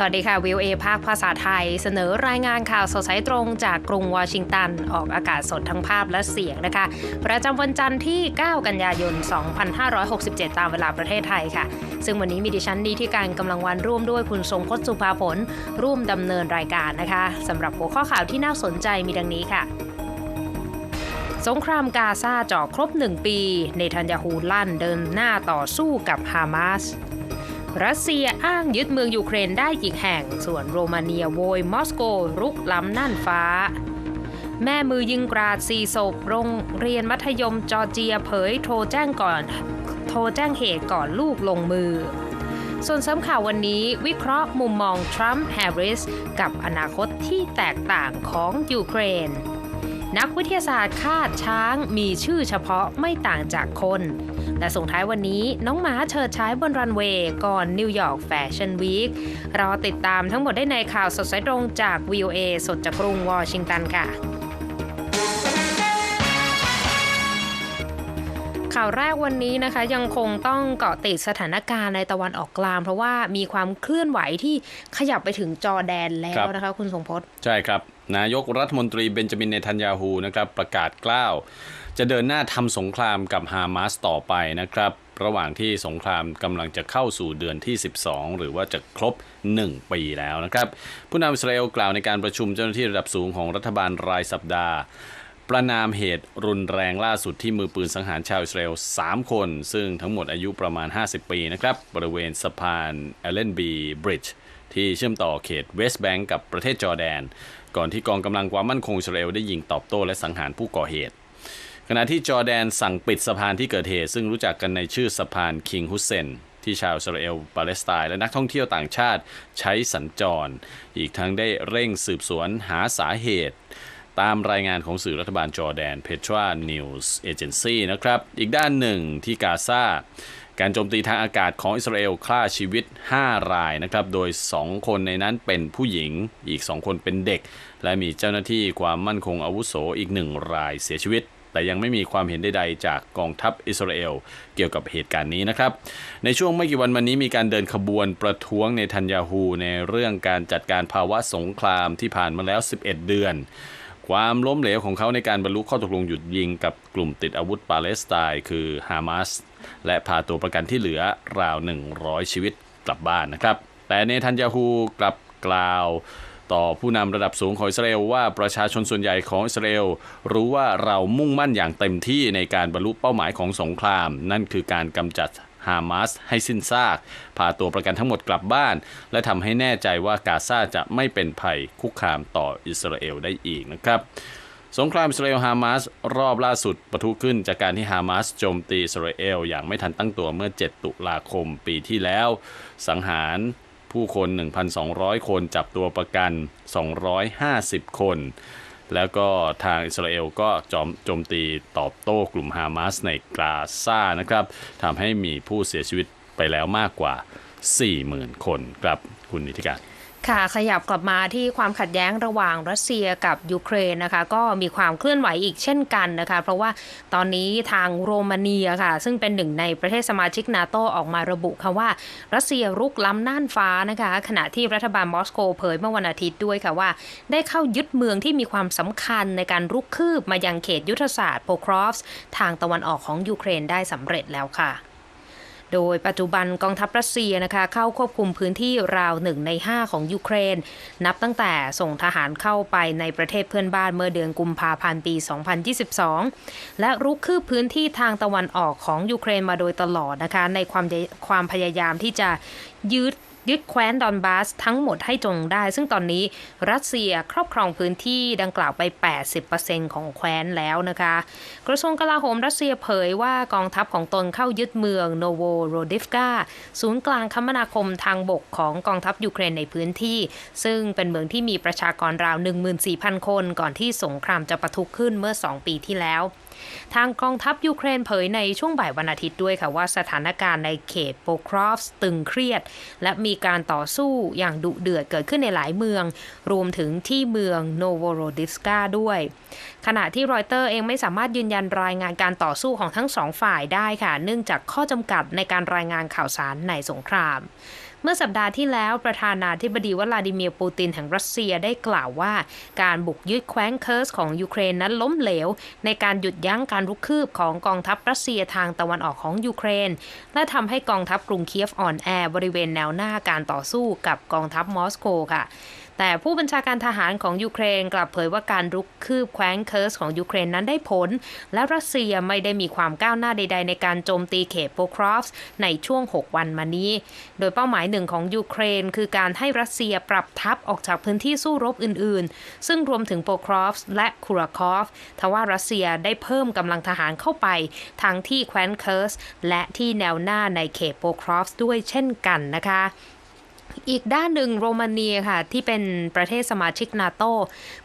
สวัสดีค่ะวิวเอภาคภาษาไทย เสนอรายงานข่าวสดสายตรงจากกรุงวอชิงตัน ออกอากาศสดทั้งภาพและเสียงนะคะ ประจำวันจันทร์ที่ 9 กันยายน 2567 ตามเวลาประเทศไทยค่ะ ซึ่งวันนี้มีดิฉันดีที่การกำลังวันร่วมด้วยคุณทรงพจน์สุภาผล ร่วมดำเนินรายการนะคะสำหรับหัวข้อข่าวที่น่าสนใจมีดังนี้ค่ะสงครามกาซาเจ่อครบหนึ่งปี เนทันยาฮูลั่นเดินหน้าต่อสู้กับฮามาส รัสเซียอ้างยึดเมืองยูเครนได้อีกแห่ง ส่วนโรมาเนียโวยมอสโกรุกล้ำน่านฟ้า แม่มือยิงกราดสี่ศพโรงเรียนมัธยมจอร์เจียเผยโทรแจ้งก่อน โทรแจ้งเหตุก่อนลูกลงมือ ส่วนเสริมข่าววันนี้วิเคราะห์มุมมองทรัมป์แฮร์ริสกับอนาคตที่แตกต่างของยูเครน นักวิทยาศาสตร์คาดช้างมีชื่อเฉพาะไม่ต่างจากคน และส่งท้ายวันนี้น้องหมาเฉิดฉายบนรันเวย์ก่อนนิวยอร์กแฟชั่นวีครอติดตามทั้งหมดได้ในข่าวสดสายตรงจาก VOA สดจากกรุงวอชิงตันค่ะข่าวแรกวันนี้นะคะยังคงต้องเกาะติดสถานการณ์ในตะวันออกกลาง เพราะว่ามีความเคลื่อนไหวที่ขยับไปถึงจอร์แดนแล้วนะคะคุณสงพจน์ ใช่ครับ นายกรัฐมนตรีเบนจามินเนทันยาฮูนะครับประกาศกล้าว จะเดินหน้าทำสงครามกับฮามาสต่อไปนะครับ ระหว่างที่สงครามกำลังจะเข้าสู่เดือนที่ 12 หรือว่าจะครบ 1 ปีแล้วนะครับ ผู้นำอิสราเอลกล่าวในการประชุมเจ้าหน้าที่ระดับสูงของรัฐบาลรายสัปดาห์ ประนามเหตุรุนแรงล่าสุดที่มือปืนสังหารชาวอิสราเอล 3 คน ซึ่งทั้งหมดอายุประมาณ 50 ปีนะครับ บริเวณสะพานเอเลนบีบริดจ์ที่เชื่อมต่อเขตเวสต์แบงก์กับประเทศจอร์แดน ก่อนที่กองกำลังความมั่นคงอิสราเอลได้ยิงตอบโต้และสังหารผู้ก่อเหตุ ขณะที่จอร์แดนสั่งปิดสะพานที่เกิดเหตุ ซึ่งรู้จักกันในชื่อสะพานคิงฮุสเซนที่ชาวอิสราเอลปาเลสไตน์และนักท่องเที่ยวต่างชาติใช้สัญจร อีกทั้งได้เร่งสืบสวนหาสาเหตุ ตามรายงานของสื่อรัฐบาลจอร์แดน Petra News Agency นะครับ อีกด้านหนึ่งที่กาซาการโจมตีทางอากาศของอิสราเอลฆ่าชีวิต 5 รายนะครับ โดย 2 คนในนั้นเป็นผู้หญิง อีก 2 คนเป็นเด็ก และมีเจ้าหน้าที่ความมั่นคงอาวุโสอีก 1 รายเสียชีวิต แต่ยังไม่มีความเห็นใดๆจากกองทัพอิสราเอลเกี่ยวกับเหตุการณ์นี้นะครับ ในช่วงไม่กี่วันมานี้มีการเดินขบวนประท้วงในทันยาฮูในเรื่องการจัดการภาวะสงครามที่ผ่านมาแล้ว 11 เดือน ความล้มเหลวของเขาในการบรรลุข้อตกลงหยุดยิงกับกลุ่มติดอาวุธปาเลสไตน์คือฮามาสและพาตัวประกันที่เหลือราว 100 ชีวิตกลับบ้านนะครับ แต่เนทันยาฮูกลับกล่าว ต่อผู้นำระดับสูงของอิสราเอลว่าประชาชนส่วนใหญ่ของอิสราเอลรู้ว่าเรามุ่งมั่นอย่างเต็มที่ในการบรรลุเป้าหมายของสงคราม นั่นคือการกำจัดฮามาสให้สิ้นซาก พาตัวประกันทั้งหมดกลับบ้าน และทำให้แน่ใจว่ากาซาจะไม่เป็นภัยคุกคามต่ออิสราเอลได้อีกนะครับสงครามอิสราเอลฮามาสรอบล่าสุดปะทุขึ้นจากการที่ฮามาสโจมตีอิสราเอลอย่างไม่ทันตั้งตัวเมื่อ 7 ตุลาคมปีที่แล้ว สังหาร ผู้คน 1,200 คนจับตัวประกัน 250 คน แล้วก็ทางอิสราเอลก็จอมโจมตีตอบโต้กลุ่มฮามาสในกาซานะครับทำให้มีผู้เสียชีวิตไปแล้วมากกว่า 40,000 คนครับคุณนิติการ ค่ะขยับกลับมาที่ความขัดแย้งระหว่างรัสเซียกับยูเครนนะคะ ก็มีความเคลื่อนไหวอีกเช่นกันนะคะ เพราะว่าตอนนี้ทางโรมาเนียค่ะ ซึ่งเป็นหนึ่งในประเทศสมาชิกนาโตออกมาระบุค่ะว่า รัสเซียรุกล้ำน่านฟ้านะคะ ขณะที่รัฐบาลมอสโกเผยเมื่อวันอาทิตย์ด้วยค่ะว่า ได้เข้ายึดเมืองที่มีความสำคัญในการรุกคืบมายังเขตยุทธศาสตร์โปครอฟส์ทางตะวันออกของยูเครนได้สำเร็จแล้วค่ะ โดยปัจจุบันกองทัพรัสเซียนะคะเข้าควบคุมพื้นที่ราวหนึ่งใน 5 ของยูเครน นับตั้งแต่ส่งทหารเข้าไปในประเทศเพื่อนบ้านเมื่อเดือนกุมภาพันธ์ปี 2022 และรุกคืบพื้นที่ทางตะวันออกของยูเครนมาโดยตลอดนะคะในความความพยายามที่จะยืด ยึดแคว้นดอนบาสทั้งหมดให้จงได้ ซึ่งตอนนี้รัสเซียครอบครองพื้นที่ดังกล่าวไป 80%ของแคว้นแล้วนะคะ กระทรวงกลาโหมรัสเซียเผยว่ากองทัพของตนเข้ายึดเมืองโนโวโรดิฟกาศูนย์กลางคมนาคมทางบกของกองทัพยูเครนในพื้นที่ ซึ่งเป็นเมืองที่มีประชากรราว 14,000 คน ก่อนที่สงครามจะปะทุขึ้นเมื่อ 2 ปีที่แล้ว ทางกองทัพยูเครนเผยในช่วงบ่ายวันอาทิตย์ด้วยค่ะว่าสถานการณ์ในเขตโปครอฟส์ตึงเครียด และมีการต่อสู้อย่างดุเดือดเกิดขึ้นในหลายเมือง รวมถึงที่เมืองโนโวโรดิสกาด้วย ขณะที่รอยเตอร์เองไม่สามารถยืนยันรายงานการต่อสู้ของทั้งสองฝ่ายได้ค่ะ เนื่องจากข้อจำกัดในการรายงานข่าวสารในสงคราม เมื่อสัปดาห์ที่แล้วประธานาธิบดีวลาดิเมียร์ปูตินแห่งรัสเซียได้กล่าวว่า การบุกยึดแคว้นเคิร์สของยูเครนนั้นล้มเหลว ในการหยุดยั้งการรุกคืบของกองทัพรัสเซียทางตะวันออกของยูเครน และทำให้กองทัพกรุงเคียฟอ่อนแอบริเวณแนวหน้าการต่อสู้กับกองทัพมอสโกค่ะ แต่ผู้บัญชาการทหารของยูเครนกลับเผยว่าการรุกคืบแคว้นเคิร์สของยูเครนนั้นได้ผล และรัสเซียไม่ได้มีความก้าวหน้าใด ๆ ในการโจมตีเขตโปครอฟส์ในช่วง 6 วันมานี้ โดยเป้าหมายหนึ่งของยูเครน คือการให้รัสเซียปรับทัพออกจากพื้นที่สู้รบอื่น ๆ ซึ่งรวมถึงโปครอฟส์และคูราคอฟทว่ารัสเซียได้เพิ่มกำลังทหารเข้าไป ทั้งที่แคว้นเคิร์สและที่แนวหน้าในเขตโปครอฟส์ด้วยเช่นกันนะคะ อีกด้านหนึ่งโรมาเนียค่ะ ที่เป็นประเทศสมาชิกนาโต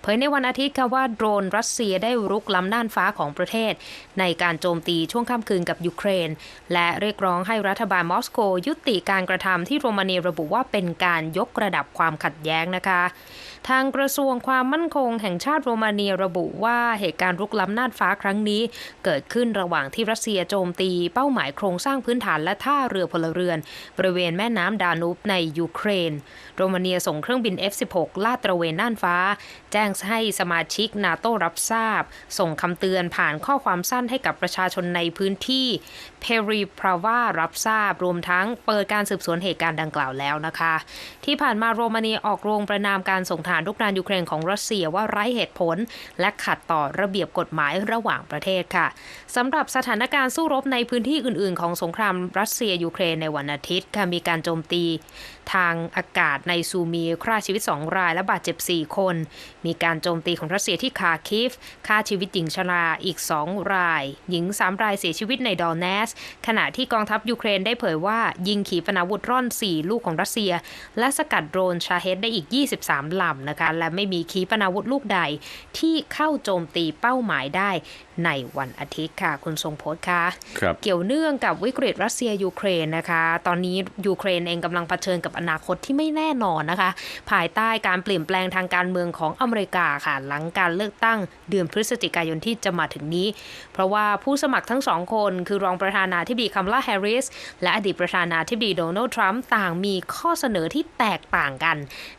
เผยในวันอาทิตย์ค่ะว่าโดรนรัสเซียได้รุกล้ำน่านฟ้าของประเทศ ในการโจมตีช่วงค่ำคืนกับยูเครน และเรียกร้องให้รัฐบาลมอสโก ยุติการกระทำที่โรมาเนียระบุว่าเป็นการยกระดับความขัดแย้งนะคะ ทางกระทรวงความมั่นคงแห่งชาติโรมาเนียระบุว่าเหตุการณ์รุกล้ำน่านฟ้าครั้งนี้ เกิดขึ้นระหว่างที่รัสเซียโจมตีเป้าหมายโครงสร้างพื้นฐานและท่าเรือพลเรือน บริเวณแม่น้ำดานูบในยูเครน โรมาเนียส่งเครื่องบิน F-16 ลาดตระเวนน่านฟ้า แจ้งให้สมาชิกนาโตรับทราบ ส่งคำเตือนผ่านข้อความสั้นให้กับประชาชนในพื้นที่ เพรีพราวารับทราบรวมทั้งเปิดการสืบสวนเหตุการณ์ดังกล่าวแล้วนะคะ ที่ผ่านมาโรมาเนียออกโรงประนามการส่งฐานรุกรานยูเครนของรัสเซียว่าไร้เหตุผล และขัดต่อระเบียบกฎหมายระหว่างประเทศค่ะสำหรับสถานการณ์สู้รบในพื้นที่อื่น ๆ ของสงครามรัสเซียยูเครนในวันอาทิตย์ค่ะมีการโจมตีทางอากาศในซูมีฆ่าชีวิต 2 รายและบาดเจ็บ 4 คน มีการโจมตีของรัสเซียที่คาคิฟฆ่าชีวิตหญิงชราอีก 2 ราย หญิง 3 รายเสียชีวิตในดอนเนส ขณะที่กองทัพยูเครนได้เผยว่า ยิงขีปนาวุธร่อน 4 ลูกของรัสเซีย และสกัดโดรนชาเฮดได้อีก 23 ลำนะคะและไม่มีขีปนาวุธลูกใดที่เข้าโจมตีเป้าหมายได้ในวันอาทิตย์ค่ะ คุณทรงพจน์ค่ะครับเกี่ยวเนื่องกับวิกฤตรัสเซียยูเครนนะคะ ตอนนี้ยูเครนเองกำลังเผชิญกับอนาคตที่ไม่แน่นอนนะคะ ภายใต้การเปลี่ยนแปลงทางการเมืองของอเมริกาค่ะ หลังการเลือกตั้งเดือนพฤศจิกายนที่จะมาถึงนี้ เพราะว่าผู้สมัครทั้งสองคนคือรองประธานาธิบดีคัมลาแฮร์ริสและอดีตประธานาธิบดีโดนัลด์ทรัมป์ต่างมีข้อเสนอที่แตกต่างกัน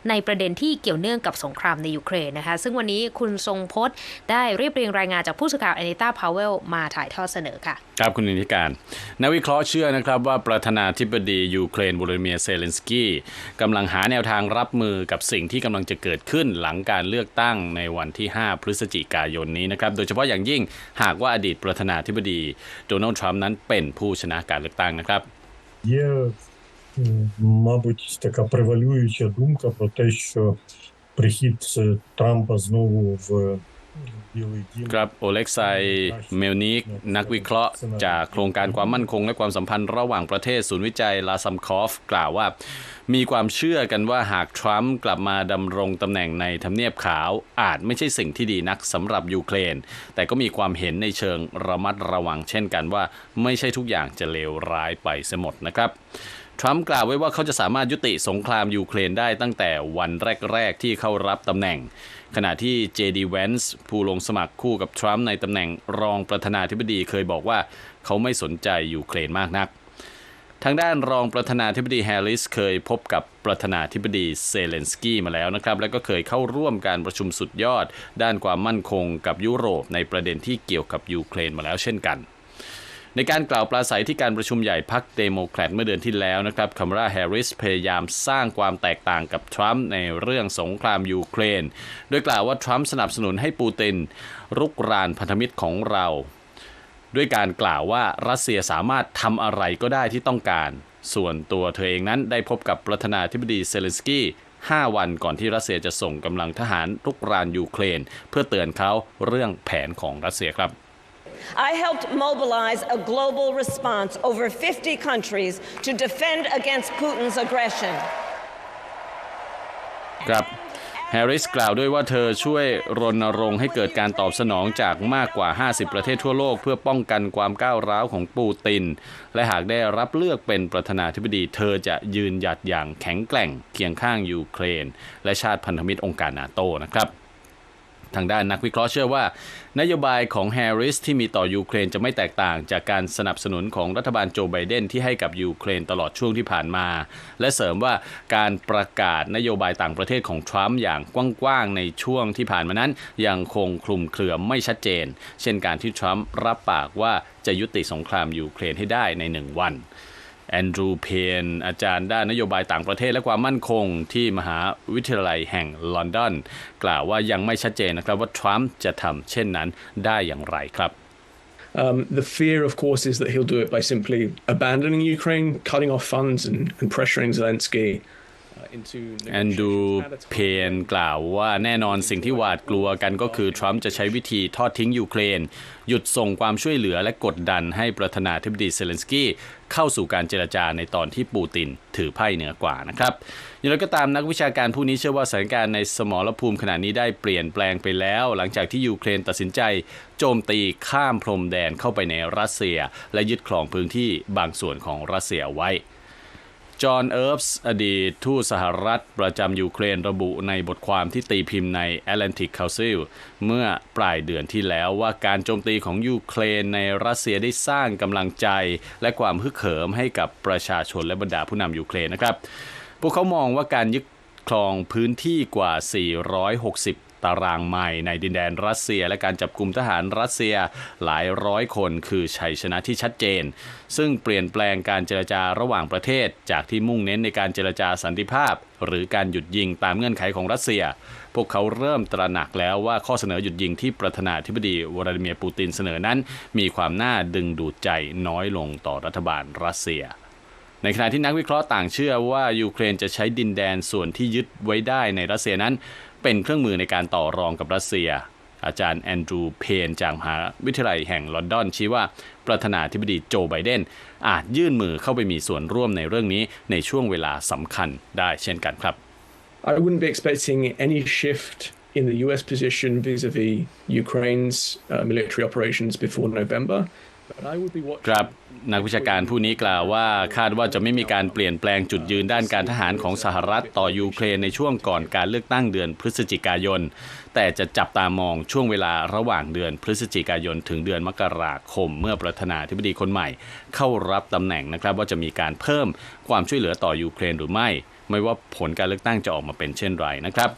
ในประเด็นที่เกี่ยวเนื่องกับสงครามในยูเครนนะคะ ซึ่งวันนี้คุณทรงพจน์ได้เรียบเรียงรายงานจากผู้สื่อข่าวแอนิต้าพาวเวลมาถ่ายทอดเสนอค่ะ ครับคุณนิติการ นักวิเคราะห์เชื่อนะครับว่าประธานาธิบดียูเครนวลาดิเมียร์เซเลนสกีกำลังหาแนวทางรับมือกับสิ่งที่กำลังจะเกิดขึ้นหลังการเลือกตั้งในวันที่ 5 พฤศจิกายนนี้นะครับ โดยเฉพาะอย่างยิ่งหากว่าอดีตประธานาธิบดีโดนัลด์ทรัมป์นั้นเป็นผู้ชนะการเลือกตั้งนะครับ Є, м, мабуть, така превалююча думка про те, що прихід е, Трампа знову в Білий Дім ครับโอเล็กไซเมลนิกนักวิเคราะห์ จากโครงการความมั่นคงและความสัมพันธ์ระหว่างประเทศศูนย์วิจัยลาซัมคอฟ กล่าวว่า มีความเชื่อกันว่าหากทรัมป์กลับมาดำรงตำแหน่งในทำเนียบขาว อาจไม่ใช่สิ่งที่ดีนักสำหรับยูเครน แต่ก็มีความเห็นในเชิงระมัดระวังเช่นกันว่า ไม่ใช่ทุกอย่างจะเลวร้ายไปเสียหมดนะครับ ทรัมป์กล่าวไว้ว่าเขาจะสามารถยุติสงครามยูเครนได้ตั้งแต่วันแรก ๆ ที่เข้ารับตำแหน่ง ขณะที่ JD Vance ผู้ลงสมัครคู่กับทรัมป์ในตำแหน่งรองประธานาธิบดีเคยบอกว่าเขาไม่สนใจยูเครนมากนัก ทางด้านรองประธานาธิบดีแฮร์ริสเคยพบกับประธานาธิบดีเซเลนสกี้มาแล้วนะครับ แล้วก็เคยเข้าร่วมการประชุมสุดยอด ด้านความมั่นคงกับยุโรปในประเด็นที่เกี่ยวกับยูเครนมาแล้วเช่นกัน ในการกล่าวปราศัยที่การประชุมใหญ่พรรคเดโมแครตเมื่อเดือนที่แล้วนะครับคัมราแฮร์ริสพยายามสร้างความแตกต่างกับทรัมป์ในเรื่องสงครามยูเครน โดยกล่าวว่าทรัมป์สนับสนุนให้ปูตินรุกรานพันธมิตรของเรา ด้วยการกล่าวว่ารัสเซียสามารถทำอะไรก็ได้ที่ต้องการ ส่วนตัวเธอเองนั้นได้พบกับประธานาธิบดีเซเลนสกี้5 วันก่อนที่รัสเซียจะส่งกำลังทหารรุกรานยูเครน เพื่อเตือนเขาเรื่องแผนของรัสเซียครับ I helped mobilize a global response over 50 countries to defend against Putin's aggression. ครับแฮร์ริสกล่าวด้วยว่าเธอช่วยรณรงค์ให้เกิดการตอบสนองจากมากกว่า 50 ประเทศทั่วโลก เพื่อป้องกันความก้าวร้าวของปูติน และหากได้รับเลือกเป็นประธานาธิบดี เธอจะยืนหยัดอย่างแข็งแกร่งเคียงข้างยูเครน และชาติพันธมิตรองค์การนาโตนะครับ ทางด้านนักวิเคราะห์เชื่อว่า นโยบายของแฮร์ริสที่มีต่อยูเครนจะไม่แตกต่างจากการสนับสนุนของรัฐบาลโจไบเดนที่ให้กับยูเครนตลอดช่วงที่ผ่านมา และเสริมว่าการประกาศนโยบายต่างประเทศของทรัมป์อย่างกว้างๆในช่วงที่ผ่านมานั้น ยังคงคลุมเครือไม่ชัดเจน เช่นการที่ทรัมป์รับปากว่าจะยุติสงครามยูเครนให้ได้ในหนึ่งวัน แอนดรูเพนอาจารย์ด้านนโยบายต่างประเทศและความมั่นคงที่มหาวิทยาลัยแห่งลอนดอน กล่าวว่ายังไม่ชัดเจนนะครับว่าทรัมป์จะทำเช่นนั้นได้อย่างไรครับ Um, the fear, of course, is that he'll do it by simply abandoning Ukraine, cutting off funds, and, and pressuring Zelensky แอนดู negotiations at a time เพนกล่าวว่าแน่นอนสิ่งที่หวาดกลัวกันก็คือ ทรัมป์จะใช้วิธีทอดทิ้งยูเครน หยุดส่งความช่วยเหลือและกดดันให้ประธานาธิบดีเซเลนสกี้เข้าสู่การเจรจาในตอนที่ปูตินถือไพ่เหนือกว่านะครับอย่างไรก็ตามนักวิชาการผู้นี้เชื่อว่าสถานการณ์ในสมรภูมิขณะนี้ได้เปลี่ยนแปลงไปแล้ว หลังจากที่ยูเครนตัดสินใจ โจมตีข้ามพรมแดนเข้าไปในรัสเซีย และยึดครองพื้นที่บางส่วนของรัสเซียไว้ จอห์นเอิร์ฟส์อดีตทูตสหรัฐประจำยูเครนระบุในบทความที่ตีพิมพ์ใน Atlantic Council เมื่อปลายเดือนที่แล้วว่าการโจมตีของยูเครนในรัสเซียได้สร้างกำลังใจ และความฮึกเหิมให้กับประชาชนและบรรดาผู้นำยูเครนนะครับ พวกเขามองว่าการยึดครองพื้นที่กว่า 460 ตารางไมล์ในดินแดนรัสเซีย และการจับกลุ่มทหารรัสเซียหลายร้อยคนคือชัยชนะที่ชัดเจน ซึ่งเปลี่ยนแปลงการเจรจาระหว่างประเทศ จากที่มุ่งเน้นในการเจรจาสันติภาพ หรือการหยุดยิงตามเงื่อนไขของรัสเซีย พวกเขาเริ่มตระหนักแล้วว่าข้อเสนอหยุดยิงที่ประธานาธิบดีวลาดิเมียร์ปูตินเสนอนั้น มีความน่าดึงดูดใจน้อยลงต่อรัฐบาลรัสเซียในขณะที่นักวิเคราะห์ต่างเชื่อว่ายูเครนจะใช้ดินแดนส่วนที่ยึดไว้ได้ในรัสเซียนั้น เป็นเครื่องมือในการต่อรองกับรัสเซีย อาจารย์แอนดรูเพนจากมหาวิทยาลัยแห่งลอนดอนชี้ว่าประธานาธิบดีโจไบเดนอาจยื่นมือเข้าไปมีส่วนร่วมในเรื่องนี้ในช่วงเวลาสำคัญได้เช่นกันครับ I wouldn't be expecting any shift in the US position vis-a-vis Ukraine's uh, military operations before November. But I would be ค watching. รับนักวิชาการผู้นี้กล่าวว่าคาดว่าจะไม่มีการเปลี่ยนแปลงจุดยืนด้านการทหารของสหรัฐต่อยูเครนในช่วงก่อนการเลือกตั้งเดือนพฤศจิกายน แต่จะจับตามองช่วงเวลาระหว่างเดือนพฤศจิกายน ถึงเดือนมกราคม เมื่อประธานาธิบดีคนใหม่ เข้ารับตำแหน่งนะครับว่าจะมีการเพิ่มความช่วยเหลือต่อยูเครนหรือไม่ ไม่ว่าผลการเลือกตั้งจะออกมาเป็นเช่นไรนะครับ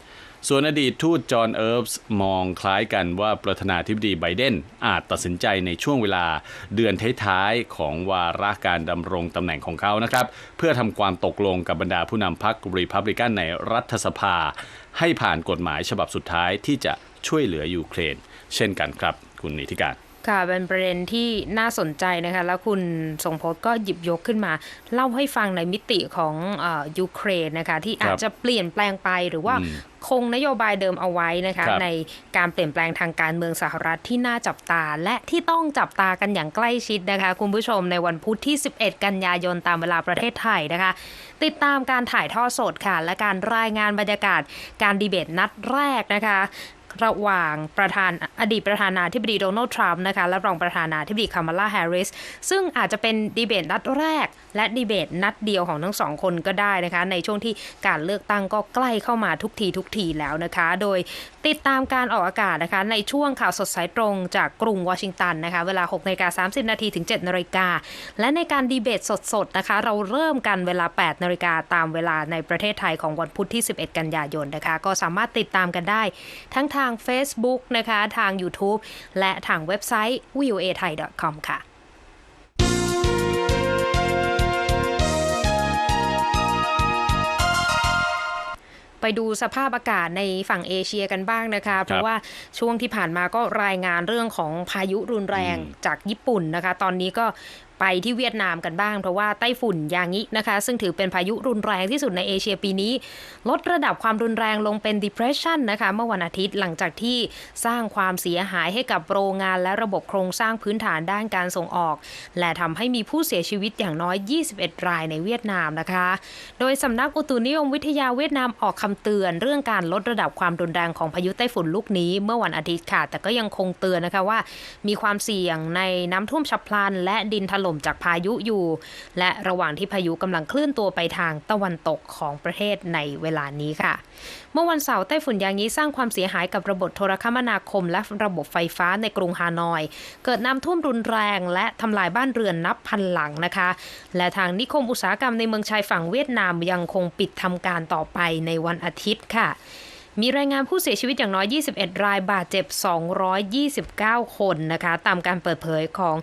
ส่วนอดีตทูตจอห์นเอิร์ฟส์มองคล้ายกันว่าประธานาธิบดีไบเดนอาจตัดสินใจในช่วงเวลาเดือนท้ายๆของวาระการดำรงตำแหน่งของเขานะครับ เพื่อทำความตกลงกับบรรดาผู้นำพรรครีพับลิกันในรัฐสภา ให้ผ่านกฎหมายฉบับสุดท้ายที่จะช่วยเหลือยูเครน เช่นกันครับ คุณนิติการ ค่ะเป็นประเด็นที่น่าสนใจนะคะแล้วคุณทรงพจน์ก็หยิบยกขึ้นมา เล่าให้ฟังในมิติของเออยูเครนนะคะที่อาจจะเปลี่ยนแปลงไปหรือว่าคงนโยบายเดิมเอาไว้นะคะครับในการเปลี่ยนแปลงทางการเมืองสหรัฐที่น่าจับตา และที่ต้องจับตากันอย่างใกล้ชิดนะคะ คุณผู้ชมในวันพุธที่ 11 กันยายนตามเวลาประเทศไทยนะคะ ติดตามการถ่ายทอดสดค่ะ และการรายงานบรรยากาศการดีเบตนัดแรกนะคะ ระหว่างประธานอดีตประธานาธิบดีโดนัลด์ทรัมป์นะคะและรองประธานาธิบดีคามาลาแฮร์ริสซึ่งอาจจะเป็นดีเบตนัดแรกและดีเบตนัดเดียวของทั้งสองคนก็ได้นะคะ ในช่วงที่การเลือกตั้งก็ใกล้เข้ามาทุกทีทุกทีแล้วนะคะ โดยติดตามการออกอากาศนะคะ ในช่วงข่าวสดสายตรงจากกรุงวอชิงตันนะคะ เวลา6นาฬิกา30 นาทีถึง7นาฬิกาและในการดีเบตสดๆนะคะ เราเริ่มกันเวลา 8นาฬิกาตามเวลาในประเทศไทยของวันพุธที่ 11 กันยายนนะคะ ก็สามารถติดตามกันได้ ทั้งทาง Facebook นะคะ ทาง YouTube และทางเว็บไซต์ voa thai com ค่ะ ไปดูสภาพอากาศในฝั่งเอเชียกันบ้างนะคะ เพราะว่าช่วงที่ผ่านมาก็รายงานเรื่องของพายุรุนแรงจากญี่ปุ่นนะคะ ตอนนี้ก็ ไปที่เวียดนามกันบ้าง เพราะว่าไต้ฝุ่นยางินะคะ ซึ่งถือเป็นพายุรุนแรงที่สุดในเอเชียปีนี้ ลดระดับความรุนแรงลงเป็น depression นะคะเมื่อวันอาทิตย์หลังจากที่สร้างความเสียหายให้กับโรงงานและระบบโครงสร้างพื้นฐานด้านการส่งออก และทำให้มีผู้เสียชีวิตอย่างน้อย 21 รายในเวียดนามนะคะ โดยสำนักอุตุนิยมวิทยาเวียดนามออกคำเตือนเรื่องการลดระดับความรุนแรงของพายุไต้ฝุ่นลูกนี้เมื่อวันอาทิตย์ค่ะ แต่ก็ยังคงเตือนนะคะว่า มีความเสี่ยงในน้ำท่วมฉับพลัน และดินถล่มล่มจากพายุอยู่ และระหว่างที่พายุกำลังเคลื่อนตัวไปทางตะวันตกของประเทศในเวลานี้ค่ะ เมื่อวันเสาร์ไต้ฝุ่นยางนี้สร้างความเสียหายกับระบบโทรคมนาคม และระบบไฟฟ้าในกรุงฮานอย เกิดน้ำท่วมรุนแรง และทำลายบ้านเรือนนับพันหลังนะคะ และทางนิคมอุตสาหกรรมในเมืองชายฝั่งเวียดนามยังคงปิดทำการต่อไปในวันอาทิตย์ค่ะ มีรายงานผู้เสียชีวิตอย่างน้อย 21 รายบาดเจ็บ 229 คนนะคะตามการเปิดเผยของ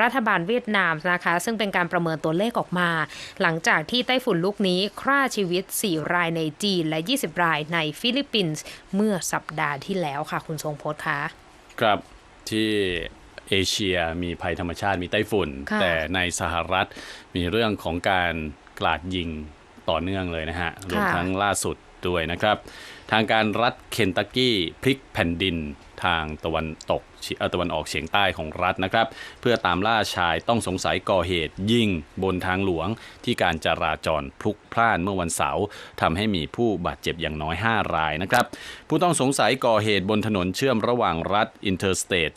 รัฐบาลเวียดนามนะคะ ซึ่งเป็นการประเมินตัวเลขออกมา หลังจากที่ไต้ฝุ่นลูกนี้ฆ่าชีวิต 4 รายในจีนและ 20 รายในฟิลิปปินส์เมื่อสัปดาห์ที่แล้วค่ะ คุณทรงพจน์คะครับที่เอเชียมีภัยธรรมชาติมีไต้ฝุ่นค่ะแต่ในสหรัฐมีเรื่องของการกราดยิงต่อเนื่องเลยนะฮะรวมทั้งล่าสุดด้วยนะครับ ทางการรัฐเคนตักกี้พลิกแผ่นดินทางตะวันตกอ่อตะวันออกเฉียงใต้ของรัฐนะครับ เพื่อตามล่าชายต้องสงสัยก่อเหตุยิงบนทางหลวงที่การจราจรพลุกพล่านเมื่อวันเสาร์ทำให้มีผู้บาดเจ็บอย่างน้อย 5 รายนะครับ ผู้ต้องสงสัยก่อเหตุบนถนนเชื่อมระหว่างรัฐ Interstate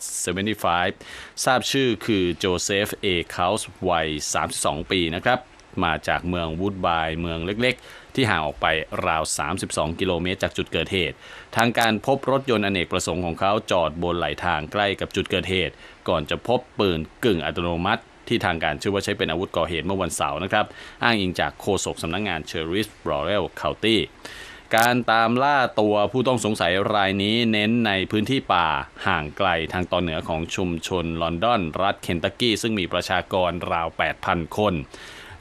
75 ทราบชื่อคือโจเซฟเอคาส์วัย 32 ปีนะครับ มาจากเมืองวูดบายเมืองเล็กๆ ที่ห่างออกไปราว 32 กิโลเมตรจากจุดเกิดเหตุ ทางการพบรถยนต์อเนกประสงค์ของเขาจอดบนไหลทางใกล้กับจุดเกิดเหตุ ก่อนจะพบปืนกึ่งอัตโนมัติที่ทางการเชื่อว่าใช้เป็นอาวุธก่อเหตุเมื่อวันเสาร์นะครับ อ้างอิงจากโฆษกสำนักงงานเชอริสบรอเรลคาวตี้การตามล่าตัวผู้ต้องสงสัยรายนี้เน้นในพื้นที่ป่าห่างไกลทางตอนเหนือของชุมชนลอนดอน รัฐเคนตักกี้ ซึ่งมีประชากรราว 8,000 คน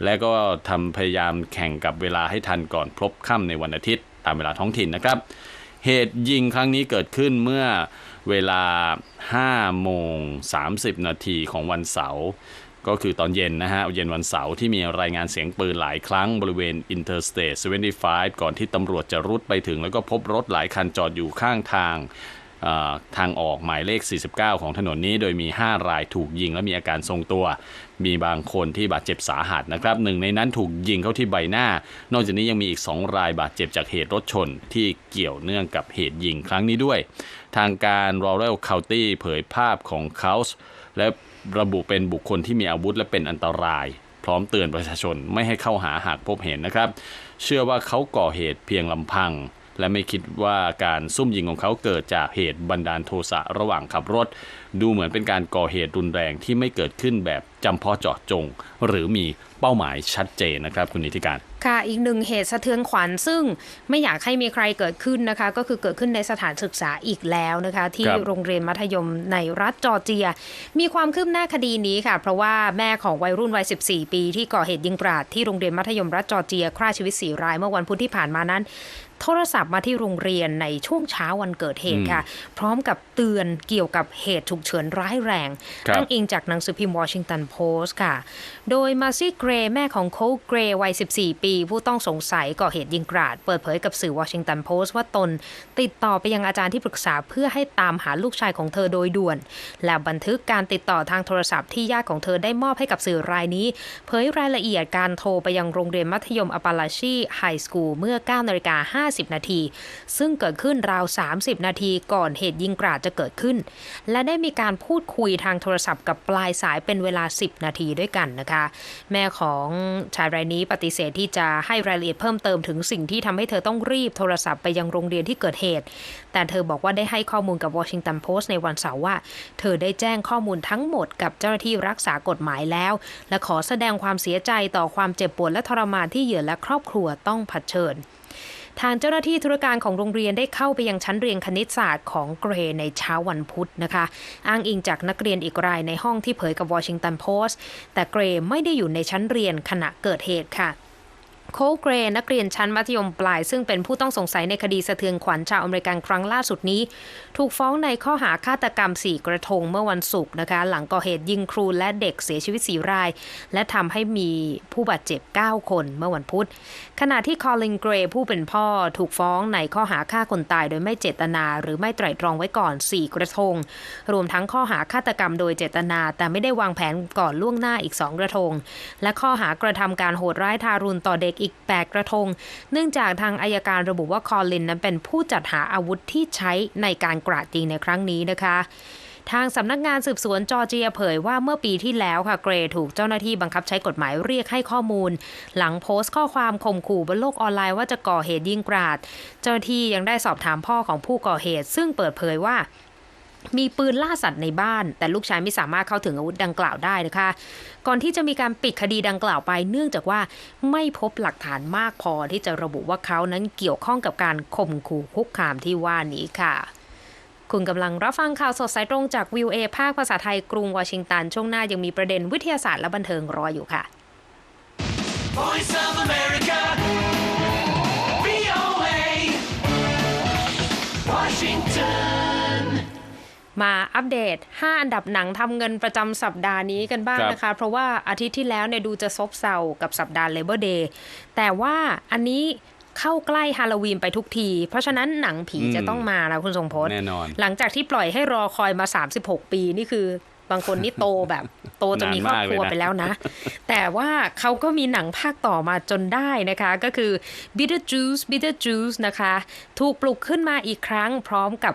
และก็ทำพยายามแข่งกับเวลาให้ทันก่อนพลบค่ำในวันอาทิตย์ ตามเวลาท้องถิ่นนะครับ เหตุยิงครั้งนี้เกิดขึ้นเมื่อเวลา 5 โมง 30 นาทีของวันเสาร์ก็คือตอนเย็นนะฮะ เย็นวันเสาร์ที่มีรายงานเสียงปืนหลายครั้งบริเวณ Interstate 75 ก่อนที่ตำรวจจะรุดไปถึงแล้วก็พบรถหลายคันจอดอยู่ข้างทาง ทางออกหมายเลข 49 ของถนนนี้ โดยมี 5 รายถูกยิงและมีอาการทรงตัว มีบางคนที่บาดเจ็บสาหัสนะครับหนึ่งในนั้นถูกยิงเข้าที่ใบหน้า นอกจากนี้ยังมีอีก 2 รายบาดเจ็บจากเหตุรถชนที่เกี่ยวเนื่องกับเหตุยิงครั้งนี้ด้วย ทางการ Royal County เผยภาพของเขาและระบุเป็นบุคคลที่มีอาวุธและเป็นอันตราย พร้อมเตือนประชาชนไม่ให้เข้าหาหากพบเห็นนะครับ เชื่อว่าเขาก่อเหตุเพียงลำพัง และไม่คิดว่าการซุ่มยิงของเขาเกิดจากเหตุบันดาลโทสะระหว่างขับรถ ดูเหมือนเป็นการก่อเหตุรุนแรงที่ไม่เกิดขึ้นแบบจำเพาะเจาะจง หรือมีเป้าหมายชัดเจนนะครับคุณนิติการ ค่ะอีกหนึ่งเหตุสะเทือนขวัญซึ่งไม่อยากให้มีใครเกิดขึ้นนะคะ ก็คือเกิดขึ้นในสถานศึกษาอีกแล้วนะคะ ที่โรงเรียนมัธยมในรัฐจอร์เจีย มีความคืบหน้าคดีนี้ค่ะ เพราะว่าแม่ของวัยรุ่นวัย 14 ปี ที่ก่อเหตุยิงกราดที่โรงเรียนมัธยมรัฐจอร์เจียฆ่าชีวิต4รายเมื่อวันพุธที่ผ่านมานั้น โทรศัพท์มาที่โรงเรียนในช่วงเช้าวันเกิดเหตุค่ะ พร้อมกับเตือนเกี่ยวกับเหตุฉุกเฉินร้ายแรงครับอ้างอิงจากหนังสือพิมพ์วอชิงตันโพสต์ค่ะ โดยมาซี่เกรย์แม่ของโคลเกรย์วัย 14 ปี ผู้ต้องสงสัยก่อเหตุยิงกราด เปิดเผยกับสื่อวอชิงตันโพสต์ว่าตน ติดต่อไปยังอาจารย์ที่ปรึกษาเพื่อให้ตามหาลูกชายของเธอโดยด่วน และบันทึกการติดต่อทางโทรศัพท์ที่ญาติของเธอได้มอบให้กับสื่อรายนี้ เผยรายละเอียดการโทรไปยังโรงเรียนมัธยมอปาลาชีไฮสคูลเมื่อ9นาฬิกา50 นาที ซึ่งเกิดขึ้นราว 30 นาทีก่อนเหตุยิงกราดจะเกิดขึ้น และได้มีการพูดคุยทางโทรศัพท์กับปลายสายเป็นเวลา 10 นาทีด้วยกันนะคะ แม่ของชายรายนี้ปฏิเสธที่จะให้รายละเอียดเพิ่มเติมถึงสิ่งที่ทำให้เธอต้องรีบโทรศัพท์ไปยังโรงเรียนที่เกิดเหตุ แต่เธอบอกว่าได้ให้ข้อมูลกับ Washington Post ในวันเสาร์ว่า เธอได้แจ้งข้อมูลทั้งหมดกับเจ้าหน้าที่รักษากฎหมายแล้ว และขอแสดงความเสียใจต่อความเจ็บปวดและทรมานที่เหยื่อและครอบครัวต้องเผชิญ ทางเจ้าหน้าที่ธุรการของโรงเรียนได้เข้าไปยังชั้นเรียนคณิตศาสตร์ของเกรย์ในเช้าวันพุธนะคะ อ้างอิงจากนักเรียนอีกรายในห้องที่เผยกับวอชิงตันโพสต์แต่เกรย์ไม่ได้อยู่ในชั้นเรียนขณะเกิดเหตุค่ะ โคลเกรนักเรียนชั้นมัธยมปลาย ซึ่งเป็นผู้ต้องสงสัยในคดีสะเทือนขวัญชาวอเมริกันครั้งล่าสุดนี้ ถูกฟ้องในข้อหาฆาตกรรม 4 กระทงเมื่อวันศุกร์นะคะ หลังก่อเหตุยิงครูและเด็กเสียชีวิต 4 ราย และทำให้มีผู้บาดเจ็บ 9 คนเมื่อวันพุธ ขณะที่คอลินเกรย์ผู้เป็นพ่อถูกฟ้องในข้อหาฆ่าคนตายโดยไม่เจตนา หรือไม่ไตร่ตรองไว้ก่อน 4 กระทง รวมทั้งข้อหาฆาตกรรมโดยเจตนา แต่ไม่ได้วางแผนก่อนล่วงหน้าอีก 2 กระทง และข้อหากระทำการโหดร้ายทารุณต่อเด็กอีก 8 กระทง เนื่องจากทางอายการระบุว่าคอลินนั้นเป็นผู้จัดหาอาวุธที่ใช้ในการกราดยิงในครั้งนี้นะคะทางสำนักงานสืบสวนจอร์เจียเผยว่าเมื่อปีที่แล้วค่ะเกรถูกเจ้าหน้าที่บังคับใช้กฎหมายเรียกให้ข้อมูล หลังโพสต์ข้อความข่มขู่บนโลกออนไลน์ว่าจะก่อเหตุยิงกราด เจ้าหน้าที่ยังได้สอบถามพ่อของผู้ก่อเหตุ ซึ่งเปิดเผยว่า มีปืนล่าสัตว์ในบ้าน แต่ลูกชายไม่สามารถเข้าถึงอาวุธดังกล่าวได้นะคะ ก่อนที่จะมีการปิดคดีดังกล่าวไป เนื่องจากว่าไม่พบหลักฐานมากพอที่จะระบุว่าเขานั้นเกี่ยวข้องกับการข่มขู่คุกคามที่ว่านี้ค่ะ คุณกำลังรับฟังข่าวสดสายตรงจากวิวเอภาคภาษาไทยกรุงวอชิงตัน ช่วงหน้ายังมีประเด็นวิทยาศาสตร์และบันเทิงรออยู่ค่ะ Voice of America. VOA. Washington. มาอัปเดต 5 อันดับหนังทำเงินประจำสัปดาห์นี้กันบ้างครับนะคะ เพราะว่าอาทิตย์ที่แล้วเนี่ยดูจะซบเซากับสัปดาห์ Labor Day แต่ว่าอันนี้เข้าใกล้ฮาโลวีนไปทุกที เพราะฉะนั้นหนังผีจะต้องมาแล้วคุณทรงพจน์แน่นอน หลังจากที่ปล่อยให้รอคอยมา 36 ปีนี่คือบางคนนี่โตแบบโตจะมีครอบครัวไปแล้วนะ แต่ว่าเขาก็มีหนังภาคต่อมาจนได้นะคะ ก็คือ Bitter Juice Bitter Juice นะคะ ถูกปลุกขึ้นมาอีกครั้งพร้อมกับ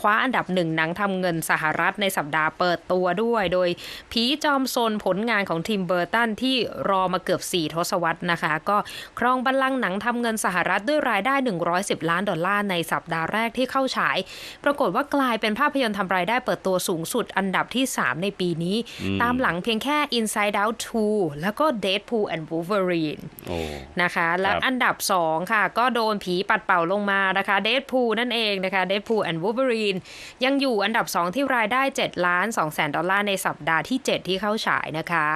คว้าอันดับหนึ่งหนังทำเงินสหรัฐในสัปดาห์เปิดตัวด้วย โดยผีจอมซนผลงานของทีมเบอร์ตันที่รอมาเกือบ 4 ทศวรรษนะคะ ก็ครองบัลลังก์หนังทำเงินสหรัฐด้วยรายได้ 110 ล้านดอลลาร์ในสัปดาห์แรกที่เข้าฉาย ปรากฏว่ากลายเป็นภาพยนตร์ทำรายได้เปิดตัวสูงสุดอันดับที่ 3 ในปีนี้ ตามหลังเพียงแค่ Inside Out 2 แล้วก็ Deadpool and Wolverine โอ้นะคะ และครับอันดับ 2 ค่ะ ก็โดนผีปัดเป่าลงมานะคะ Deadpool นั่นเองนะคะ Deadpool and Wolverine ยังอยู่อันดับ 2 ที่รายได้ 7 ล้าน2แสนดอลลาร์ในสัปดาห์ที่ 7 ที่เข้าฉายนะคะ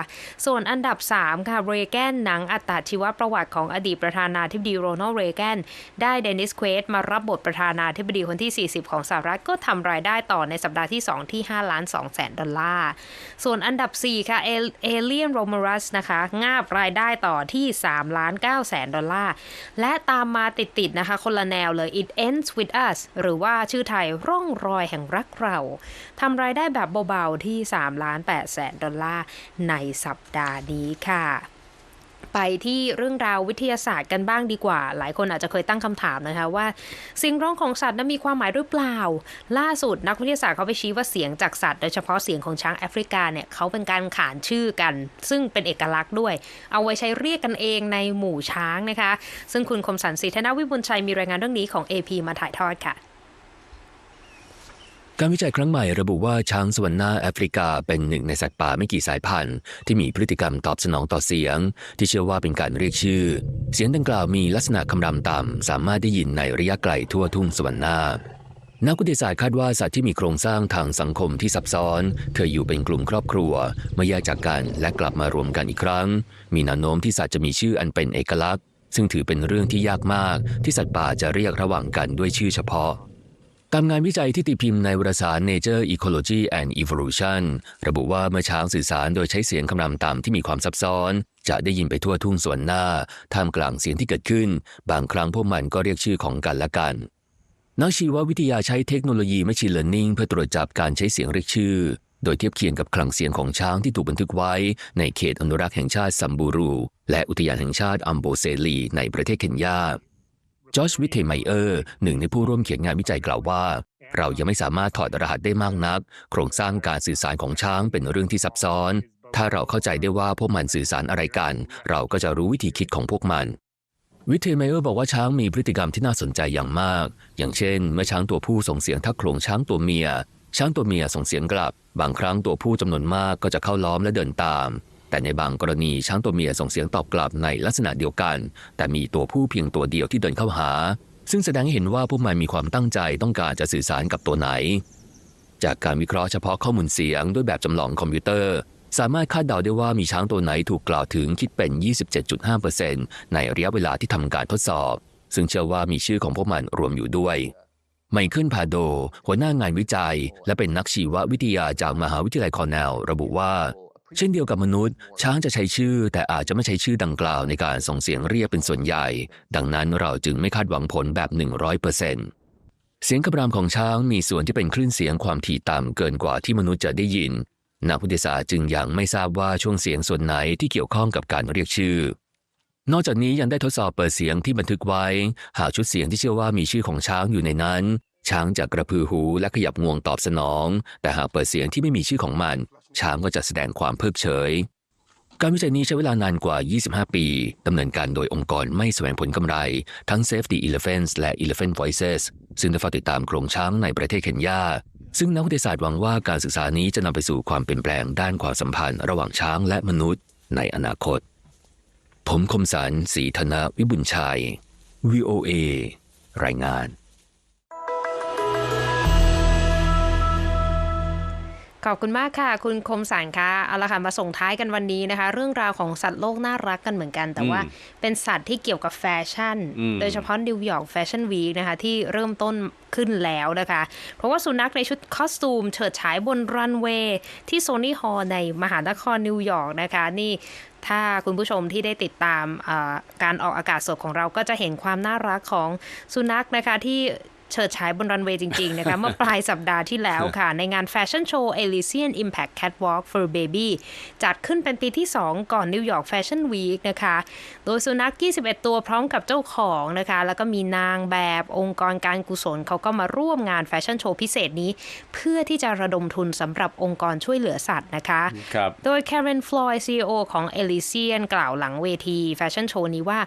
ส่วนอันดับ 3 ค่ะเรแกนหนังอัตชีวประวัติของอดีตประธานาธิบดีโรนัลด์เรแกนได้เดนิสเควสมารับบทประธานาธิบดีคนที่ 40 ของสหรัฐก็ทำรายได้ต่อในสัปดาห์ที่ 2 ที่ 5 ล้าน2แสนดอลลาร์ ส่วนอันดับ 4 ค่ะเอเลียนโรม r รัสนะคะงาบรายได้ต่อที่ 3 ล้าน9แสนดอลลาร์ และตามมาติดๆนะคะคนละแนวเลย It Ends With Us หรือว่าชื่อไทยร่องรอยแห่งรักเราทำรายได้แบบเบาๆที่3ล้าน8แสนดอลลาร์ในสัปดาห์นี้ค่ะไปที่เรื่องราววิทยาศาสตร์กันบ้างดีกว่า หลายคนอาจจะเคยตั้งคำถามนะคะว่า เสียงร้องของสัตว์นั้นมีความหมายหรือเปล่า ล่าสุดนักวิทยาศาสตร์เขาไปชี้ว่าเสียงจากสัตว์โดยเฉพาะเสียงของช้างแอฟริกาเนี่ยเขาเป็นการขานชื่อกัน ซึ่งเป็นเอกลักษณ์ด้วย เอาไว้ใช้เรียกกันเองในหมู่ช้างนะคะ ซึ่งคุณคมสันต์ศรีธนวิบุญชัยมีรายงานเรื่องนี้ของ AP มาถ่ายทอดค่ะ การวิจัยครั้งใหม่ระบุว่าช้างสวรรณาแอฟริกาเป็นหนึ่งในสัตว์ป่าไม่กี่สายพันธุ์ ที่มีพฤติกรรมตอบสนองต่อเสียง ที่เชื่อว่าเป็นการเรียกชื่อ เสียงดังกล่าวมีลักษณะคำรามต่ำสามารถได้ยินในระยะไกลทั่วทุ่งสวรรณานักวิทยาศาสตร์คาดว่าสัตว์ที่มีโครงสร้างทางสังคมที่ซับซ้อนเคยอยู่เป็นกลุ่มครอบครัวเมื่อแยกจากกันและกลับมารวมกันอีกครั้ง มีแนวโน้มที่สัตว์จะมีชื่ออันเป็นเอกลักษณ์ ซึ่งถือเป็นเรื่องที่ยากมากที่สัตว์ป่าจะเรียกระหว่างกันด้วยชื่อเฉพาะ ตามงานวิจัยที่ตีพิมพ์ในวารสาร Nature Ecology and Evolution ระบุว่าเมื่อช้างสื่อสารโดยใช้เสียงคำรามต่ำที่มีความซับซ้อน จะได้ยินไปทั่วทุ่งสวนหน้า ท่ามกลางเสียงที่เกิดขึ้น บางครั้งพวกมันก็เรียกชื่อของกันและกัน นักชีววิทยาใช้เทคโนโลยี Machine Learning เพื่อตรวจจับการใช้เสียงเรียกชื่อ โดยเทียบเคียงกับคลังเสียงของช้างที่ถูกบันทึกไว้ ในเขตอนุรักษ์แห่งชาติซัมบูรู และอุทยานแห่งชาติอัมโบเซลีในประเทศเคนยา จอชวิเทไมเออร์หนึ่งในผู้ร่วมเขียนงานวิจัยกล่าวว่า เรายังไม่สามารถถอดรหัสได้มากนัก โครงสร้างการสื่อสารของช้างเป็นเรื่องที่ซับซ้อน ถ้าเราเข้าใจได้ว่าพวกมันสื่อสารอะไรกัน เราก็จะรู้วิธีคิดของพวกมันวิเทไมเออร์บอกว่าช้างมีพฤติกรรมที่น่าสนใจอย่างมาก อย่างเช่น เมื่อช้างตัวผู้ส่งเสียงทักโครงช้างตัวเมีย ช้างตัวเมียส่งเสียงกลับ บางครั้งตัวผู้จำนวนมากก็จะเข้าล้อมและเดินตาม แต่ในบางกรณีช้างตัวเมียส่งเสียงตอบกลับในลักษณะเดียวกัน แต่มีตัวผู้เพียงตัวเดียวที่เดินเข้าหา ซึ่งแสดงให้เห็นว่าพวกมันมีความตั้งใจต้องการจะสื่อสารกับตัวไหน จากการวิเคราะห์เฉพาะข้อมูลเสียงด้วยแบบจำลองคอมพิวเตอร์ สามารถคาดเดาได้ว่ามีช้างตัวไหนถูกกล่าวถึงคิดเป็น 27.5%ในระยะเวลาที่ทำการทดสอบ ซึ่งเชื่อว่ามีชื่อของพวกมันรวมอยู่ด้วยไมเคิลพาโด หัวหน้างานวิจัย และเป็นนักชีววิทยาจากมหาวิทยาลัยคอร์เนลระบุว่า เช่นเดียวกับมนุษย์ ช้างจะใช้ชื่อ แต่อาจจะไม่ใช้ชื่อดังกล่าวในการส่งเสียงเรียกเป็นส่วนใหญ่ ดังนั้นเราจึงไม่คาดหวังผลแบบ 100%เสียงคำรามของช้างมีส่วนที่เป็นคลื่นเสียงความถี่ต่ำเกินกว่าที่มนุษย์จะได้ยิน นักวิทยาศาสตร์จึงยังไม่ทราบว่าช่วงเสียงส่วนไหนที่เกี่ยวข้องกับการเรียกชื่อ นอกจากนี้ยังได้ทดสอบเปิดเสียงที่บันทึกไว้ หากชุดเสียงที่เชื่อว่ามีชื่อของช้างอยู่ในนั้น ช้างจะกระพือหูและขยับงวงตอบสนอง แต่หากเปิดเสียงที่ไม่มีชื่อของมัน ช้างก็จะแสดงความเพิกเฉย การวิจัยนี้ใช้เวลานานกว่า 25 ปี ดำเนินการโดยองค์กรไม่แสวงผลกำไร ทั้ง Save the Elephants และ Elephant Voices ซึ่งได้เฝ้าติดตามโครงช้างในประเทศเคนยา ซึ่งนักวิทยาศาสตร์หวังว่าการศึกษานี้จะนำไปสู่ความเปลี่ยนแปลงด้านความสัมพันธ์ระหว่างช้างและมนุษย์ในอนาคต ผมคมสันสีธนวิบุญชัย VOA รายงาน ขอบคุณมากค่ะ คุณคมสันคะเอาละค่ะมาส่งท้ายกันวันนี้นะคะ เรื่องราวของสัตว์โลกน่ารักกันเหมือนกัน แต่ว่าอืมเป็นสัตว์ที่เกี่ยวกับแฟชั่นอืมโดยเฉพาะนิวยอร์กแฟชั่นวีคนะคะ ที่เริ่มต้นขึ้นแล้วนะคะ เพราะว่าสุนัขในชุดคอสตูม เฉิดฉายบนรันเวย์ที่โซนี่ฮอลล์ในมหานครนิวยอร์กนะคะ นี่ถ้าคุณผู้ชมที่ได้ติดตามเอ่อการออกอากาศสดของเราก็จะเห็นความน่ารักของสุนัขนะคะที่ เฉิดฉายบนรันเวย์จริง ๆ นะคะ เมื่อปลายสัปดาห์ที่แล้วค่ะ ในงานแฟชั่นโชว์ Elysian Impact Catwalk for Baby จัดขึ้นเป็นปีที่ 2 ก่อนนิวยอร์กแฟชั่นวีคนะคะ โดยสุนัข 21 ตัวพร้อมกับเจ้าของนะคะ แล้วก็มีนางแบบองค์กรการกุศลเขาก็มาร่วมงานแฟชั่นโชว์พิเศษนี้ เพื่อที่จะระดมทุนสำหรับองค์กรช่วยเหลือสัตว์นะคะครับโดย Karen Floyd CEO ของ Elysian กล่าวหลังเวทีแฟชั่นโชว์นี้ว่า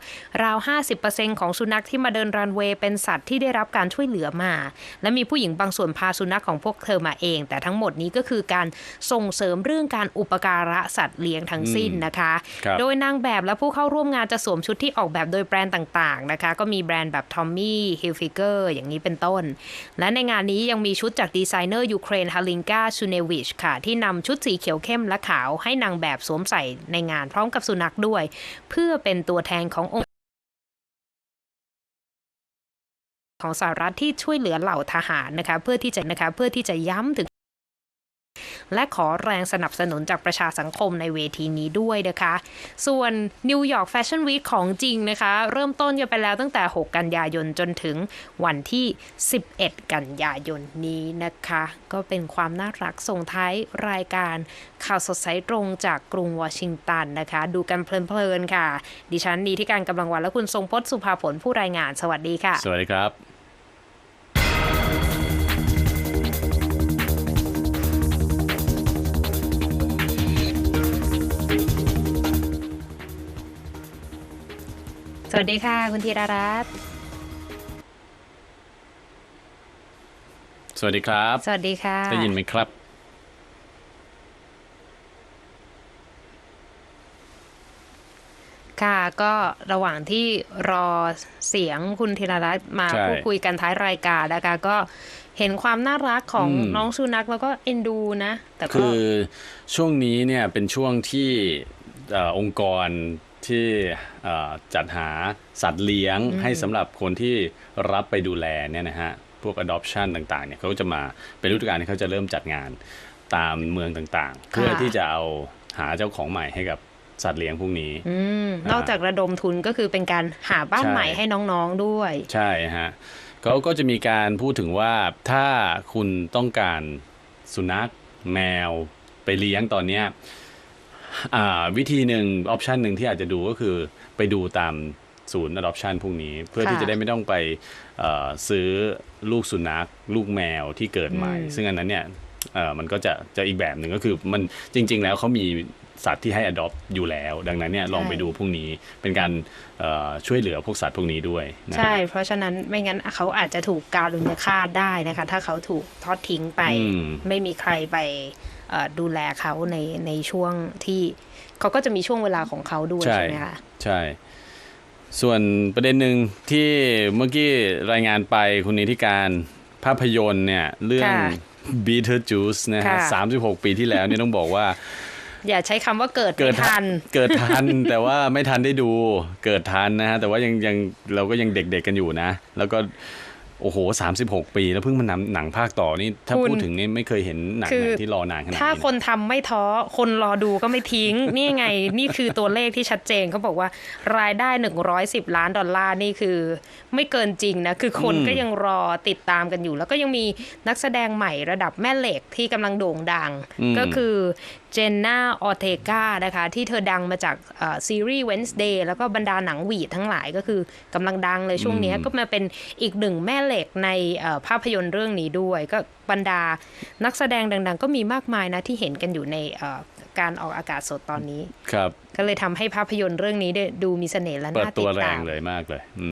ราว 50%ของสุนัขที่มาเดินรันเวย์เป็นสัตว์ที่ได้รับการช่วยเหลือมา และมีผู้หญิงบางส่วนพาสุนัขของพวกเธอมาเอง แต่ทั้งหมดนี้ก็คือการส่งเสริมเรื่องการอุปการะสัตว์เลี้ยงทั้งสิ้นนะคะครับโดยนางแบบและผู้เข้าร่วมงานจะสวมชุดที่ออกแบบโดยแบรนด์ต่างๆนะคะ ก็มีแบรนด์แบบ Tommy Hilfiger อย่างนี้เป็นต้น และในงานนี้ยังมีชุดจากดีไซเนอร์ยูเครนฮาลิงกาชูเนวิชค่ะ ที่นำชุดสีเขียวเข้มและขาวให้นางแบบสวมใส่ในงานพร้อมกับสุนัขด้วย เพื่อเป็นตัวแทนขององค์ ของสหรัฐที่ช่วยเหลือเหล่าทหารนะคะเพื่อที่จะนะคะเพื่อที่จะย้ำถึง และขอแรงสนับสนุนจากประชาสังคมในเวทีนี้ด้วยนะคะ ส่วนนิวยอร์กแฟชั่นวีคของจริงนะคะ เริ่มต้นกันไปแล้วตั้งแต่ 6 กันยายนจนถึงวันที่ 11 กันยายนนี้นะคะ ก็เป็นความน่ารักส่งท้ายรายการข่าวสดสายตรงจากกรุงวอชิงตันนะคะ ดูกันเพลินๆค่ะ ดิฉันนีที่การกำลังวันและคุณทรงพจน์สุภาผลผู้รายงานสวัสดีค่ะ สวัสดีครับ สวัสดีค่ะ คุณธีรรัตน์สวัสดีครับ สวัสดีค่ะ ได้ยินไหมครับ ค่ะก็ระหว่างที่รอเสียงคุณธีรรัตน์มาใช่พูดคุยกันท้ายรายการนะคะก็เห็นความน่ารักของอืมน้องสุนัขแล้วก็เอ็นดูนะ แต่ก็คือช่วงนี้เนี่ยเป็นช่วงที่เอ่อองค์กร ที่เอ่อจัดหาสัตว์เลี้ยงให้สำหรับคนที่รับไปดูแลเนี่ยนะฮะพวก adoption ต่างๆเนี่ยเขาก็จะมาเป็นฤดูกาลที่เขาจะเริ่มจัดงานตามเมืองต่างๆ เพื่อที่จะเอาหาเจ้าของใหม่ให้กับสัตว์เลี้ยงพวกนี้อืมอ่านอกจากระดมทุนก็คือเป็นการหาบ้านใช่ใหม่ให้น้องๆด้วย ใช่ฮะเขาก็จะมีการพูดถึงว่าถ้าคุณต้องการสุนัขแมวไปเลี้ยงตอนเนี้ยอ่า วิธีหนึ่งออปชันหนึ่งที่อาจจะดูก็คือไปดูตามศูนย์ adoption พวกนี้ เพื่อที่ค่ะจะได้ไม่ต้องไปเอ่อซื้อลูกสุนัข ลูกแมวที่เกิดใหม่อืมซึ่งอันนั้นเนี่ยเอ่อมันก็จะจะอีกแบบหนึ่งก็คือมันจริง ๆ แล้วเขามีสัตว์ที่ให้ adopt อยู่แล้ว ดังนั้นเนี่ยลองไปดูพวกนี้เป็นการเอ่อช่วยเหลือพวกสัตว์พวกนี้ด้วยนะฮะใช่ เพราะฉะนั้นไม่งั้นเขาอาจจะถูกการุณฆาตได้นะคะ ถ้าเขาถูกทอดทิ้งไปอืมไม่มีใครไปเอ่อ ดูแลเขาในในช่วงที่เขาก็จะมีช่วงเวลาของเขาด้วยใช่ใช่ไหมคะใช่ ส่วนประเด็นหนึ่งที่เมื่อกี้รายงานไปคุณนิติการภาพยนตร์เนี่ย เรื่องค่ะ Beetlejuice นะฮะค่ะสามสิบหกปีที่แล้วเนี่ยต้องบอกว่าอย่าใช้คำว่าเกิดเกิดไม่ทัน เกิดทัน แต่ว่าไม่ทันได้ดูเกิดทันนะฮะแต่ว่ายังยังเราก็ยังเด็กๆกันอยู่นะ แล้วก็ โอ้โหสามสิบหกปี แล้วเพิ่งมานำหนังภาคต่อนี่ถ้าคุณพูดถึงนี่ไม่เคยเห็นหนังคือไหนที่รอนานขนาดถ้านี้คนนะทำไม่ท้อคนรอดูก็ไม่ทิ้ง นี่ไงนี่คือตัวเลขที่ชัดเจนเขาบอกว่ารายได้ 110 ล้านดอลลาร์นี่คือ ไม่เกินจริงนะคือคนอืมก็ยังรอติดตามกันอยู่ แล้วก็ยังมีนักแสดงใหม่ระดับแม่เหล็กที่กำลังโด่งดังอืมก็คือ เจนนาออเทกานะคะ ที่เธอดังมาจากเอ่อซีรีส์ Wednesday แล้วก็บรรดาหนังหวีดทั้งหลายก็คือกำลังดังเลยช่วงเนี้ยก็มาเป็นอีกหนึ่งแม่เหล็กในเอ่อภาพยนตร์เรื่องนี้ด้วย ก็บรรดานักแสดงดัง ๆ ก็มีมากมายนะที่เห็นกันอยู่ในเอ่อการออกอากาศสดตอนนี้ ครับ ก็เลยทำให้ภาพยนตร์เรื่องนี้ได้ดูมีเสน่ห์และเปิดน่าตัติวดแรตางมเลยมากเลยอืม